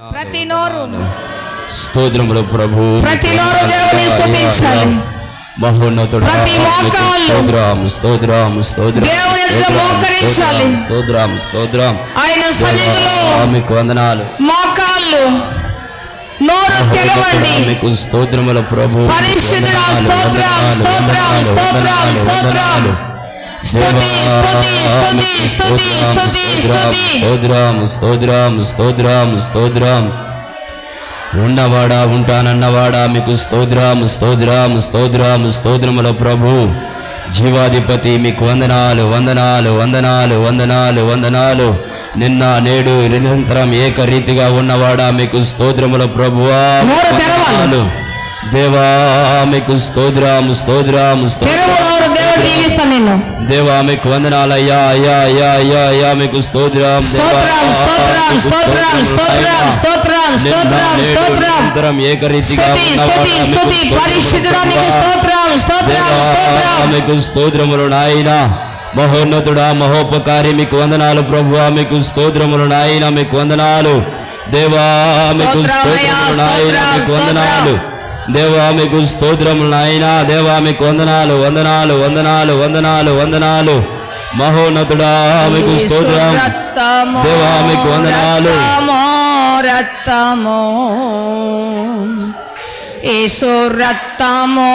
ప్రతి నోరు స్తోత్రములు ప్రభు. ప్రతి నోరు దేవుని స్తుతించాలి. మహోన్నతుడు ప్రతి మోకాళ్ళు స్తోత్రం స్తోత్రం స్తోత్రం. దేవుని ఎదుట మోకరించాలి. స్తోత్రం స్తోత్రం ఆయన సన్నిధిలో మీకు వందనాలు. మోకాళ్ళు నోరు తెరవండి. మీకు స్తోత్రముల ప్రభు. పరిశుద్ధుడా, స్తోత్రం, స్తోత్రం, స్తోత్రం, స్తోత్రం. వందనాలు. స్తుతి దేవా, స్తుతి స్తుతి మీకు స్తుతి స్తోత్రం, స్తుతి స్తోత్రం, స్తుతి. స్తోత్రం స్తోత్రం స్తోత్రం స్తోత్రం. ఉన్నవాడా ఉంటానన్నవాడా మీకు స్తోత్రం స్తోత్రం స్తోత్రం స్తోత్రముల ప్రభు. జీవాధిపతి మీకు వందనాలు వందనాలు వందనాలు వందనాలు వందనాలు. నిన్న నేడు నిరంతరం ఏకరీతిగా ఉన్నవాడా మీకు స్తోత్రముల ప్రభువా. దేవా మీకు స్తోత్రం స్తోత్రం తెరువు నోరు దేవుడు దీవిస్తాను నిన్ను దేవా మీకు వందనాలయ్యా అయ్యా అయ్యా అయ్యా అయ్యా మీకు స్తోత్రం. స్తోత్రం స్తోత్రం స్తోత్రం. స్తోత్రం. స్తోత్రం స్తోత్రం స్తోత్రం నిరంతరం ఏకరీతిగా స్తుతి స్తుతి పరిశుద్ధుడా నీకు. స్తోత్రం స్తోత్రం స్తోత్రం మీకు స్తోత్రములు నాయన. మహోన్నతుడా మహోపకారి మీకు వందనాలు ప్రభువా మీకు స్తోత్రములు నాయన మీకు వందనాలు. దేవా మీకు స్తోత్రములు నాయన స్తోత్రం, మీకు వందనాలు. దేవా మీకు స్తోత్రములు నాయన. దేవా మీకు వందనాలు వందనాలు వందనాలు వందనాలు వందనాలు. మహోన్నతుడా మీకు స్తోత్రం. దేవా, మీకు వందనాలు. రక్తము యేసు రక్తము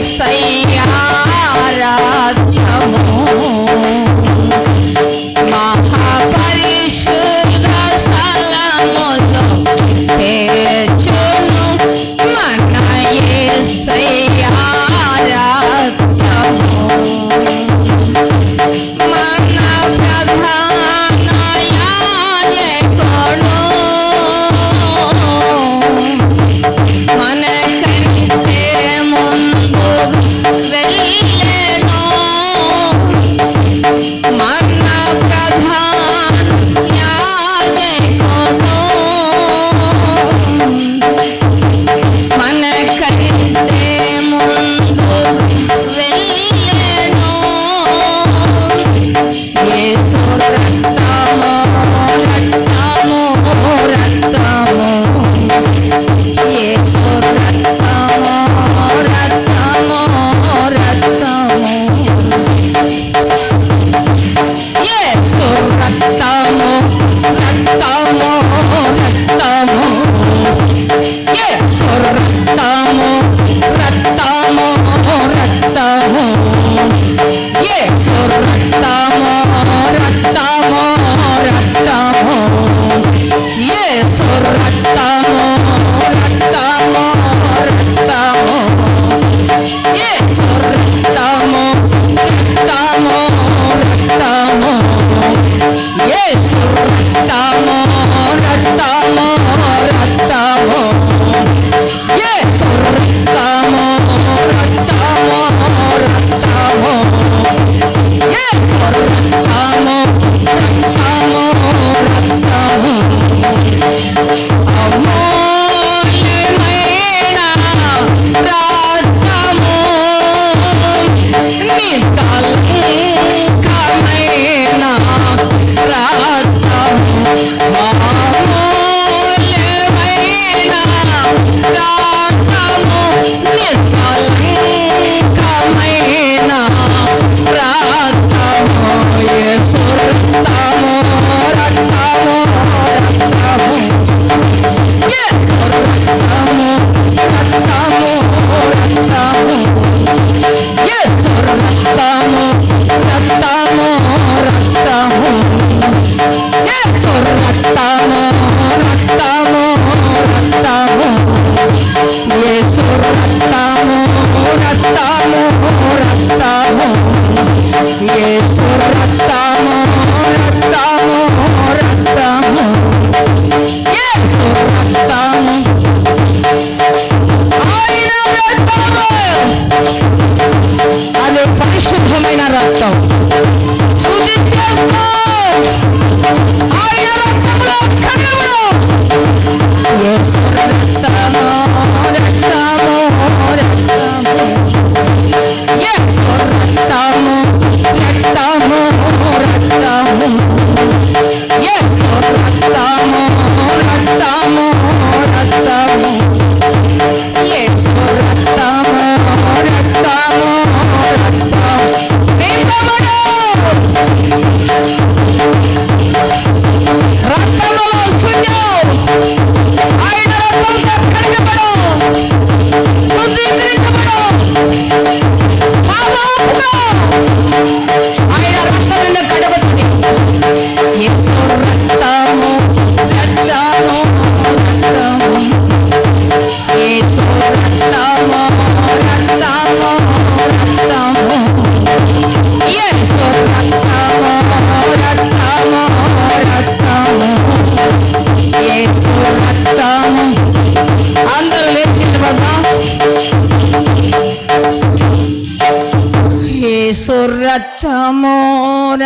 谁呀？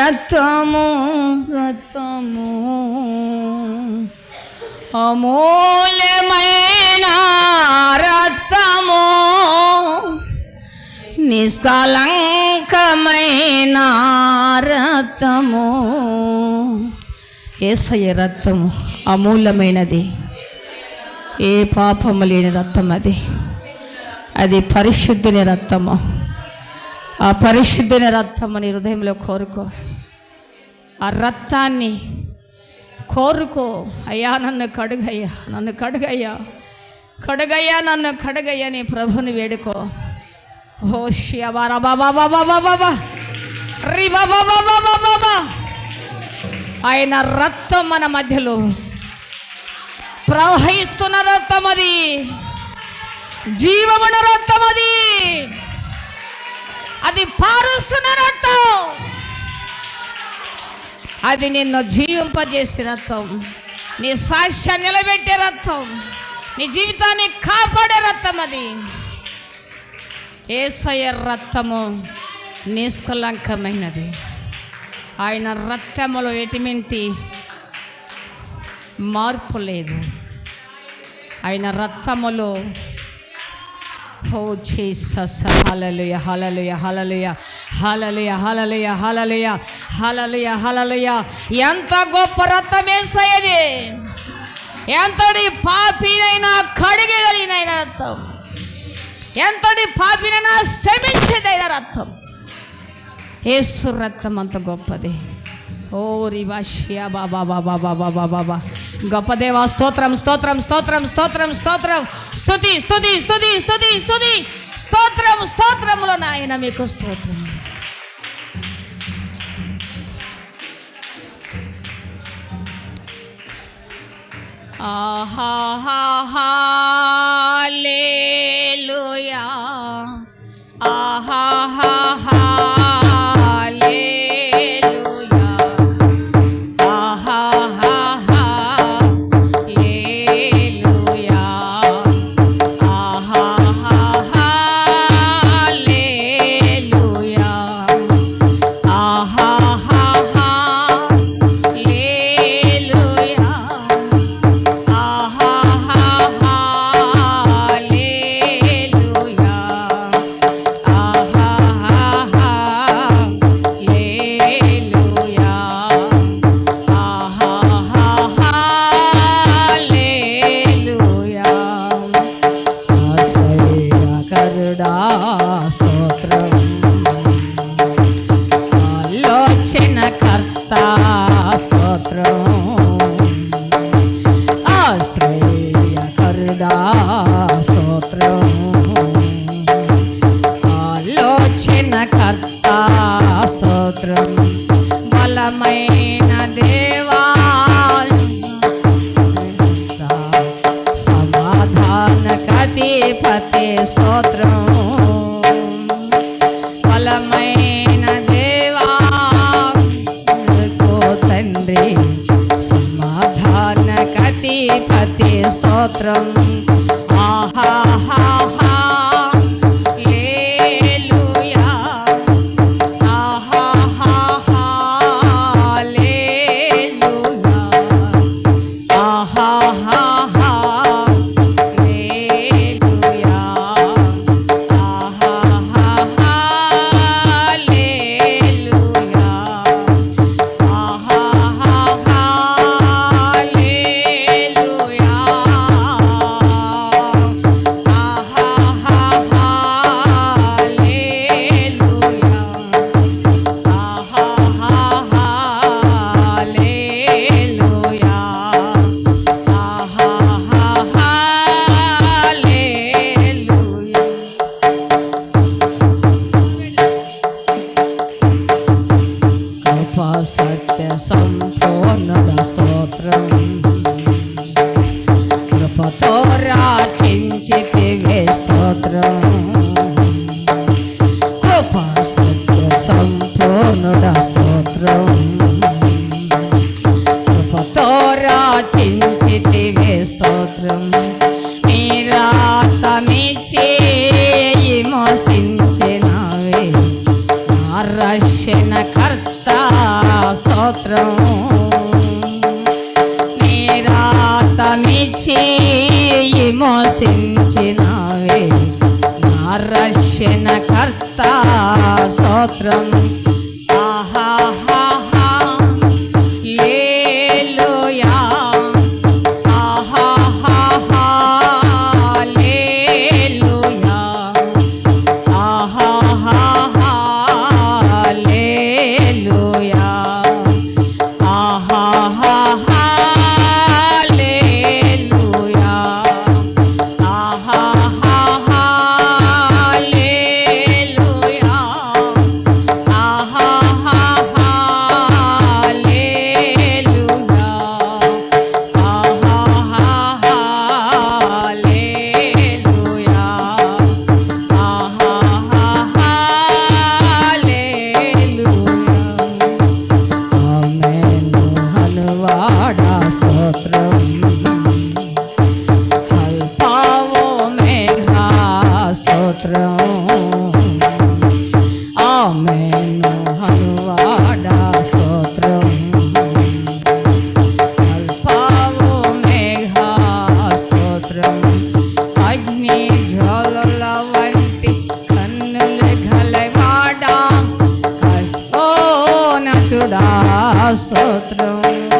వ్రతము వ్రతము అమూల్యమైన రత్నము నిష్కలంకమైన రత్నము ఏసయ్య రక్తము అమూల్యమైనది. ఏ పాపము లేని రక్తం అది. అది పరిశుద్ధిని రక్తము ఆ పరిశుద్ధిని రక్తమని హృదయంలో కోరుకో. ఆ రక్తాన్ని కోరుకో అయ్యా నన్ను కడుగయ్యా నన్ను కడుగయ్యా కడుగయ్యా నన్ను కడుగయ్యా నీ ప్రభుని వేడుకో ఓ ఆయన రక్తం మన మధ్యలో ప్రవహిస్తున్న రక్తం అది జీవమున రక్తం అది అది పారుస్తున్న రక్తం అది నిన్ను జీవింపజేసే రక్తం. నీ సాక్ష్యం నిలబెట్టే రక్తం. నీ జీవితాన్ని కాపాడే రక్తం అది. ఏసయ రక్తము నిష్కలంకమైనది. ఆయన రక్తములో ఎటువంటి మార్పు లేదు. ఆయన రక్తములో ఓ జీసస్ హలలుయ హలలుయ హలలుయ హలలుయ హలలుయ హలలుయ హలలుయ హలలుయ ఎంత గొప్ప రక్తం వేసాయది ఎంతటి పాపినైనా కడిగగలిగిన రక్తం. ఎంతటి పాపినైనా శ్రమించేదైన రక్తం. ఏసు రక్తం అంత గొప్పది. ఓ రివాష్యా బాబా బాబా బాబా బాబా బాబా గొప్ప దేవా స్తోత్రం స్తోత్రం స్తోత్రం స్తోత్రం స్తోత్రం. స్తుతి స్తుతి స్తుతి స్తుతి స్తుతి. స్తోత్రం స్తోత్రములో నాయన మీకు స్తోత్రం. ఆహా హాలేలుయా ఆశ్రయ కరుడా స్తోత్రం. ఆలోచన కర్త స్తోత్రం. బలమై Rum. మోసించినవే నా రక్షణ కర్త స్తోత్రం nosso trono.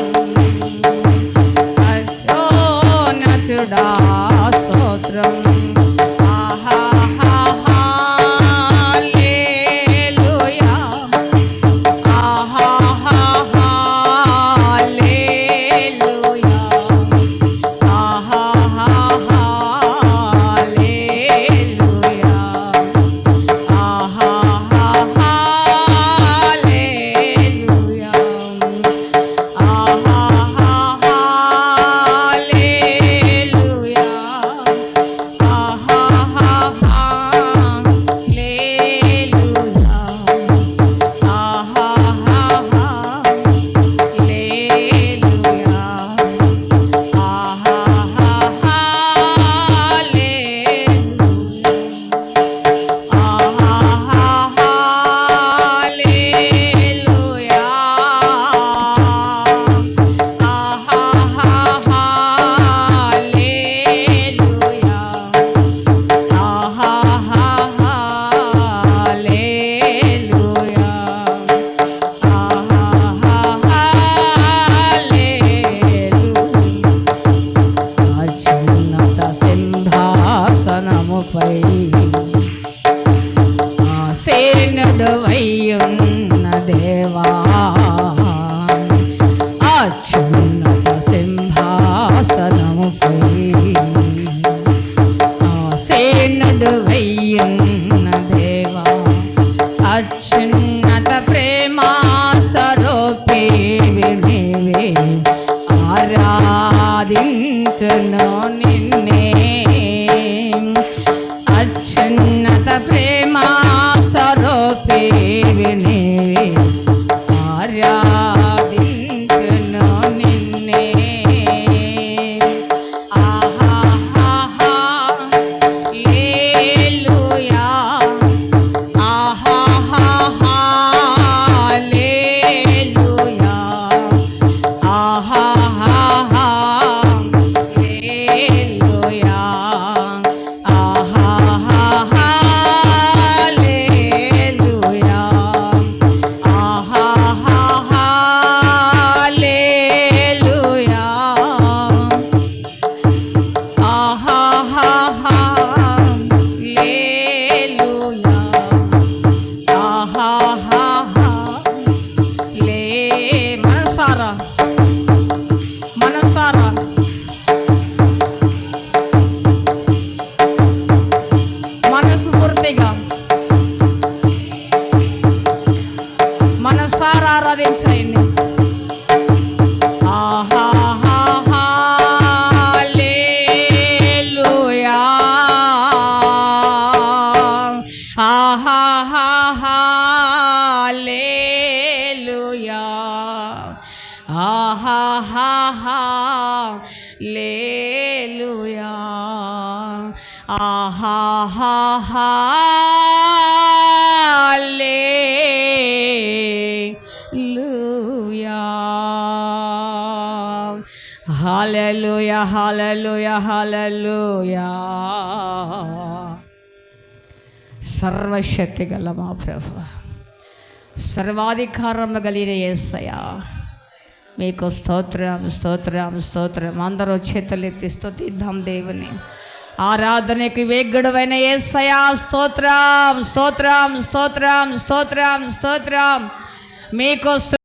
ഹല്ലേലൂയാ ആഹാ ഹാ ഹാ Hallelujah, hallelujah, hallelujah. സർവശക്തികളുടെ മാ പ്രഭു സർവാധികാരം മകളിരെ യേസയാ మీకు స్తోత్రం స్తోత్రం స్తోత్రం. అందరూ చేతులెత్తి స్థుతిద్దాం దేవుని. ఆరాధనకి వేగ్గుడమైన ఏసయా స్తోత్రం స్తోత్రం స్తోత్రం స్తోత్రం స్తోత్రం. మీకు